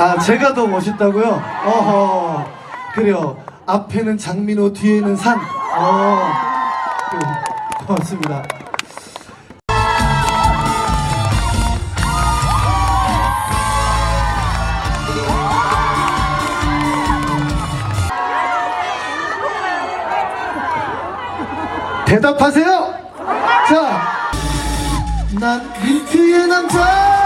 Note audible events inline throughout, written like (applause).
아, 제가 더 멋있다고요? 어허. 그래요. 앞에는 장민호, 뒤에는 산. 어. 그, 고맙습니다. 대답하세요! 자, 난 민트의 남자!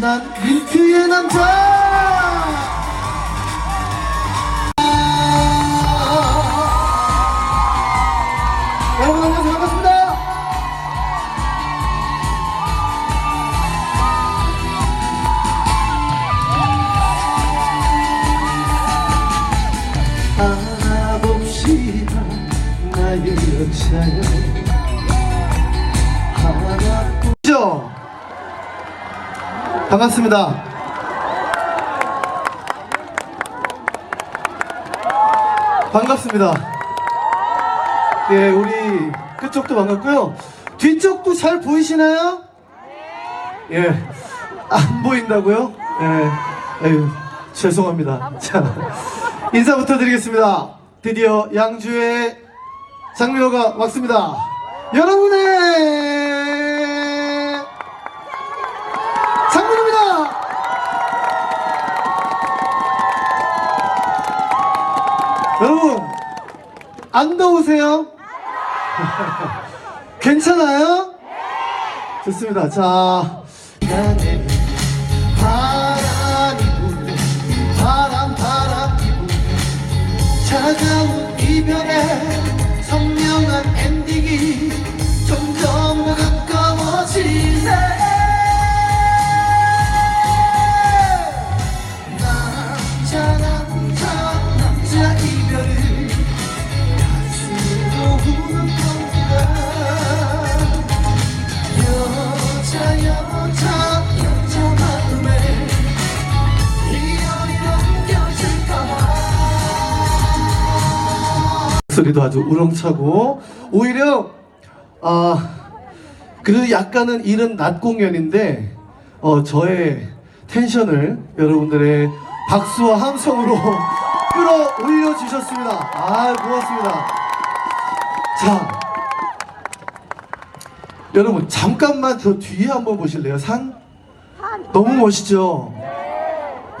난 민트의 남자! 여러분 안녕하세요 반갑습니다. 나의 여자여 하나뿐이죠 반갑습니다. 반갑습니다. 예, 우리 그쪽도 반갑고요. 뒤쪽도 잘 보이시나요? 예, 안 보인다고요? 예, 에휴, 죄송합니다. 자, 인사부터 드리겠습니다. 드디어 양주의 장미호가 왔습니다. 여러분의 장민호입니다. 여러분, 안 더우세요? (laughs) 괜찮아요? 좋습니다. 자, 바람 부는 차가운 이별의 선명한 소리도 아주 우렁차고 오히려 아 그래도 약간은 이른 낮 공연인데 어 저의 텐션을 여러분들의 박수와 함성으로 (laughs) 끌어올려 주셨습니다. 아 고맙습니다. 자 여러분 잠깐만 저 뒤에 한번 보실래요? 산 너무 멋있죠?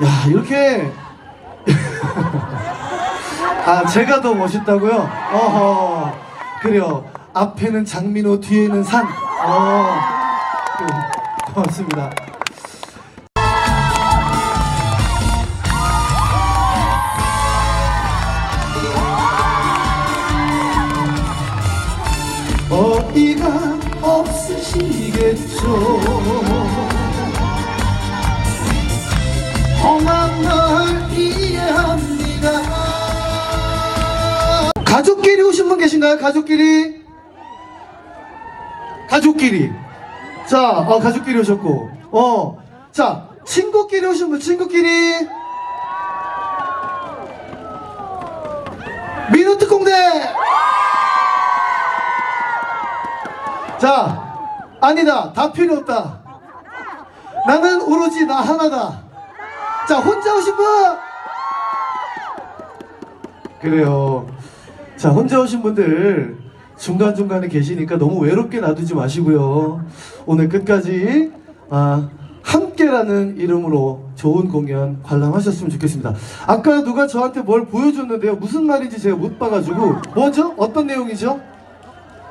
야 이렇게 (laughs) 아 제가 더 멋있다고요? 어허. 그래요. 앞에는 장민호 뒤에는 산. 어, 그, 고맙습니다. 어이가 없으시겠죠 가족끼리 오신 분 계신가요? 가족끼리? 가족끼리. 자, 어, 가족끼리 오셨고. 어, 자, 친구끼리 오신 분, 친구끼리. 민우 특공대! 자, 아니다. 다 필요 없다. 나는 오로지 나 하나다. 자, 혼자 오신 분! 그래요. 자, 혼자 오신 분들 중간중간에 계시니까 너무 외롭게 놔두지 마시고요. 오늘 끝까지 아, 함께라는 이름으로 좋은 공연 관람하셨으면 좋겠습니다. 아까 누가 저한테 뭘 보여줬는데요. 무슨 말인지 제가 못 봐가지고 뭐죠? 어떤 내용이죠?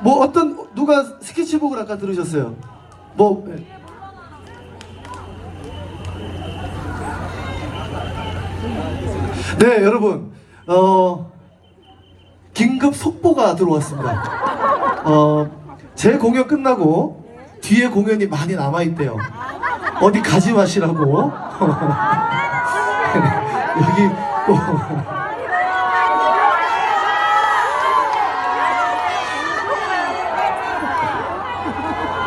뭐 어떤 누가 스케치북을 아까 들으셨어요? 뭐 네. 네, 여러분. 어, 긴급 속보가 들어왔습니다. 어, 제 공연 끝나고 뒤에 공연이 많이 남아있대요. 어디 가지 마시라고. (laughs) 여기 꼭.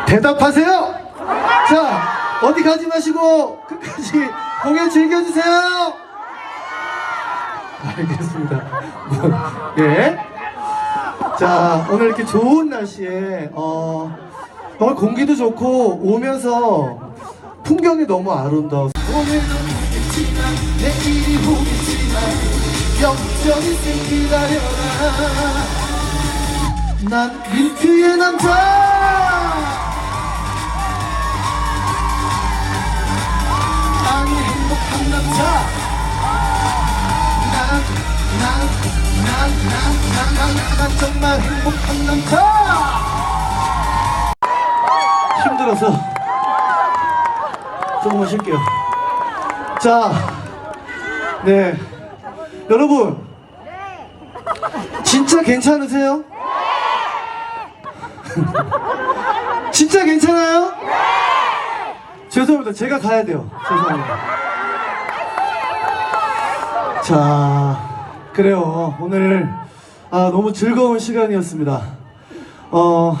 대답하세요! 자, 어디 가지 마시고 끝까지 공연 즐겨주세요! 알겠습니다. 뭐, (laughs) 예. 자, 오늘 이렇게 좋은 날씨에, 어, 정말 공기도 좋고, 오면서, 풍경이 너무 아름다워. 오늘도 오겠지만 내일이 오겠지만 영정이 생기다려나 난 민트의 남자 난난난난난난 정말 행복한 남자 힘들어서 조금만 쉴게요 자네 여러분 진짜 괜찮으세요? (laughs) 진짜 괜찮아요? 죄송합니다. 제가 가야 돼요. 죄송합니다. 자, 그래요. 오늘 아, 너무 즐거운 시간이었습니다. 어,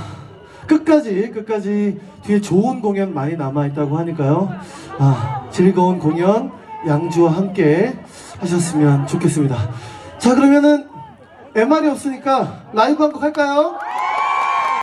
끝까지 끝까지 뒤에 좋은 공연 많이 남아 있다고 하니까요. 아, 즐거운 공연 양주와 함께 하셨으면 좋겠습니다. 자, 그러면은 MR이 없으니까 라이브 한 곡 할까요?